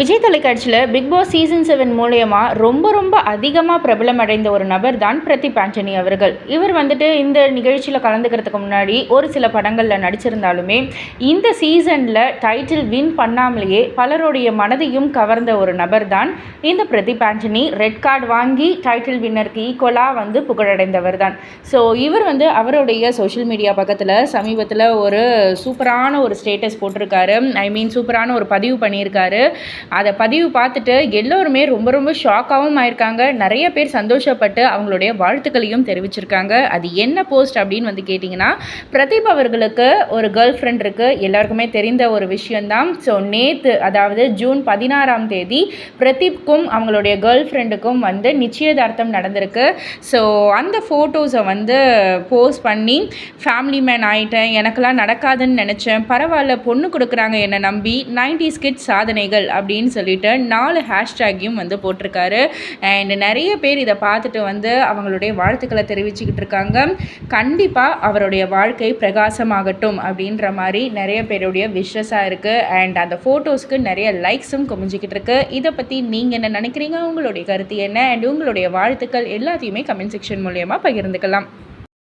விஜய் தொலைக்காட்சியில் big Boss season seven மூலயமா ரொம்ப ரொம்ப அதிகமாக பிரபலம் அடைந்த ஒரு நபர் தான் பிரதீப் ஆண்டனி அவர்கள். இவர் வந்துட்டு இந்த நிகழ்ச்சியில் கலந்துக்கிறதுக்கு முன்னாடி ஒரு சில படங்களில் நடிச்சிருந்தாலுமே இந்த சீசனில் டைட்டில் வின் பண்ணாமலேயே பலருடைய மனதையும் கவர்ந்த ஒரு நபர் தான் இந்த பிரதீப் ஆண்டனி. ரெட் கார்டு வாங்கி டைட்டில் வின்னருக்கு ஈக்குவலாக வந்து புகழடைந்தவர் தான். ஸோ இவர் வந்து அவருடைய சோஷியல் மீடியா பக்கத்தில் சமீபத்தில் ஒரு சூப்பரான ஒரு ஸ்டேட்டஸ் போட்டிருக்காரு. ஐ மீன் சூப்பரான ஒரு பதிவு பண்ணியிருக்காரு. அதை பதிவு பார்த்துட்டு எல்லோருமே ரொம்ப ரொம்ப ஷாக்காகவும் ஆயிருக்காங்க. நிறைய பேர் சந்தோஷப்பட்டு அவங்களுடைய வாழ்த்துக்களையும் தெரிவிச்சிருக்காங்க. அது என்ன போஸ்ட் அப்படின்னு வந்து கேட்டிங்கன்னா பிரதீப் அவர்களுக்கு ஒரு கேர்ள் ஃப்ரெண்ட் இருக்குது எல்லாருக்குமே தெரிந்த ஒரு விஷயந்தான் ஸோ நேற்று அதாவது ஜூன் பதினாறாம் தேதி பிரதீப்க்கும் அவங்களுடைய கேர்ள் ஃப்ரெண்டுக்கும் வந்து நிச்சயதார்த்தம் நடந்திருக்கு. ஸோ அந்த ஃபோட்டோஸை வந்து போஸ்ட் பண்ணி ஃபேமிலி மேன் ஆகிட்டேன் எனக்கெல்லாம் நடக்காதுன்னு நினச்சேன். பரவாயில்ல பொண்ணு கொடுக்குறாங்க என்னை நம்பி. நைன்டி ஸ்கிட் சாதனைகள் அப்படின்னு சொல்லிட்டு நாலு ஹேஷ்டேக்கையும் வந்து போட்டிருக்காரு. அண்ட் நிறைய பேர் இதை பார்த்துட்டு வந்து அவங்களுடைய வாழ்த்துக்களை தெரிவிச்சுக்கிட்டு இருக்காங்க. கண்டிப்பாக அவருடைய வாழ்க்கை பிரகாசமாகட்டும் அப்படின்ற மாதிரி நிறைய பேருடைய விஷஸாக இருக்குது அண்ட் அந்த ஃபோட்டோஸ்க்கு நிறைய லைக்ஸும் குமிஞ்சிக்கிட்டு இருக்கு. இதை பற்றி நீங்கள் என்ன நினைக்கிறீங்க? உங்களுடைய கருத்து என்ன? அண்ட் உங்களுடைய வாழ்த்துக்கள் எல்லாத்தையுமே கமெண்ட் செக்ஷன் மூலயமா பகிர்ந்துக்கலாம்.